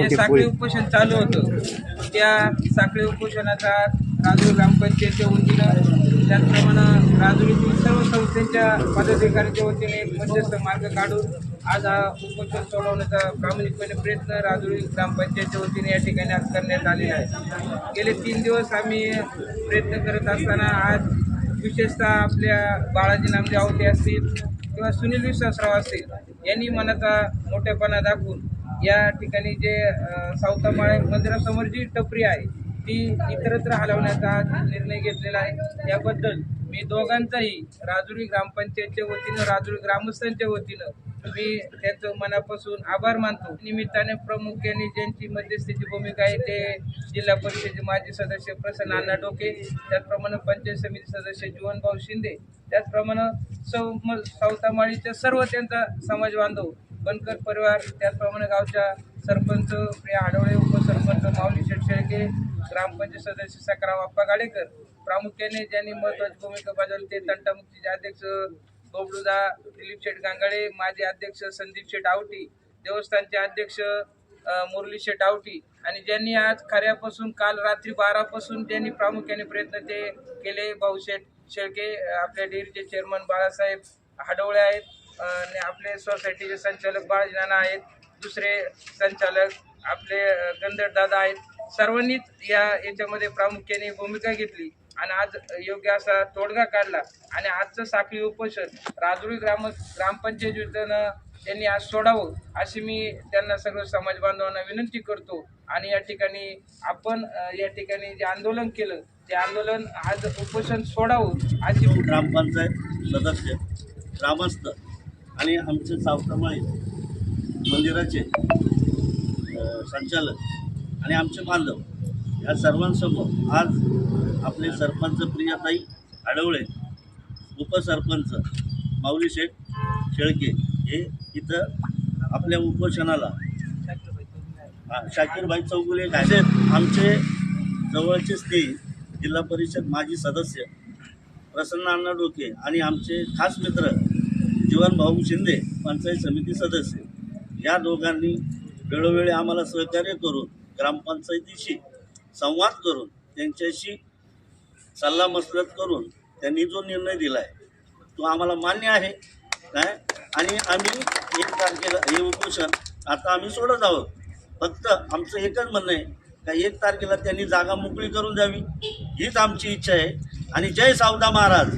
जे साखळी. उपोषण चालू होतं त्या साखळी उपोषणाचा राजूर ग्रामपंचायतच्या वतीनं त्याचप्रमाणे राजुरीतील सर्व संस्थांच्या पदाधिकाऱ्यांच्या वतीने एक मध्यस्थ मार्ग काढून आज हा उपोषण सोडवण्याचा प्रामाणिकपणे प्रयत्न राजुरी ग्रामपंचायतच्या वतीने या ठिकाणी आज करण्यात आलेला आहे गेले तीन दिवस आम्ही प्रयत्न करत असताना आज विशेषतः आपल्या बाळाजी नामदेव आवटे असतील किंवा सुनील विश्वासराव असतील यांनी मनाचा मोठेपणा दाखवून या ठिकाणी जे अ, सावतामाळे मंदिरासमोर जी टपरी आहे ती इतरत्र हलवण्याचा निर्णय घेतलेला आहे. याबद्दल मी दोघांचाही राजुरी ग्रामपंचायतच्या वतीनं राजुरी ग्रामस्थांच्या वतीनं मी त्यांचं मनापासून आभार मानतो. निमित्ताने प्रामुख्याने ज्यांची मध्यस्थीची भूमिका आहे ते जिल्हा परिषदेचे माजी सदस्य प्रसन्न अण्णा डोके त्याचप्रमाणे पंचायत समिती सदस्य जीवनभाऊ शिंदे त्याचप्रमाणे सौ म- सावतामाळीच्या सर्व त्यांचा समाज बांधव बनकर परिवार त्याचप्रमाणे गावच्या सरपंच प्रिया आडवळे उपसरपंच माऊली शेटशेळके ग्रामपंचायत सदस्य सकाराम आप्पा गाडेकर प्रामुख्याने ज्यांनी महत्वाची भूमिका बजावली ते तंटामुक्तीचे अध्यक्ष बबलूदा दिलीप शेठ गांगाडे माजी अध्यक्ष संदीप शेठ आवटी देवस्थानचे अध्यक्ष मुरली शेठ आवटी आणि ज्यांनी आज खऱ्यापासून काल रात्री बारापासून ज्यांनी प्रामुख्याने प्रयत्न ते केले भाऊशेठ शेळके आपल्या डेअरीचे चेअरमन बाळासाहेब हाडवळे आहेत आपले सोसायटीचे संचालक बाळाजी नाना आहेत दुसरे संचालक आपले अ, गंधर दादा आहेत. सर्वांनीच या याच्यामध्ये प्रामुख्याने भूमिका घेतली आणि आज योग्य असा तोडगा काढला. आणि आजचं साखळी उपोषण राजुरी ग्राम ग्रामपंचायत ग्रामपंचायतीनं त्यांनी आज सोडावं अशी मी त्यांना सर्व समाज बांधवांना विनंती करतो. आणि या ठिकाणी आपण या ठिकाणी जे आंदोलन केलं ते आंदोलन आज उपोषण सोडावं अशी ग्रामपंचायत सदस्य ग्रामस्थ आणि आमचे सावतामाळी मंदिराचे संचालक आणि आमचे बांधव या सर्वांसमोर आज आपले सरपंच प्रियाताई आडवळे उपसरपंच माऊली शेठ शेळके हे इथं आपल्या उपोषणाला हा, शाकीरभाई चौगुले आहेत. आमचे जवळचे स्त्री जिल्हा परिषद माजी सदस्य प्रसन्न अण्णा डोके आणि आमचे खास मित्र जीवन भाऊ शिंदे पंचायत समिती सदस्य. या दोघांनी वेळोवेळी आम्हाला सहकार्य करून ग्रामपंचायतीशी संवाद करून त्यांच्याशी सल्लामसलत करून त्यांनी जो निर्णय दिला आहे तो आम्हाला मान्य आहे. काय? आणि आम्ही एक तारखेला हे उपोषण आता आम्ही सोडत आहोत. फक्त आमचं एकच म्हणणं आहे का एक तारखेला त्यांनी जागा मोकळी करून द्यावी. हीच आमची इच्छा आहे. आणि जय सावदा महाराज.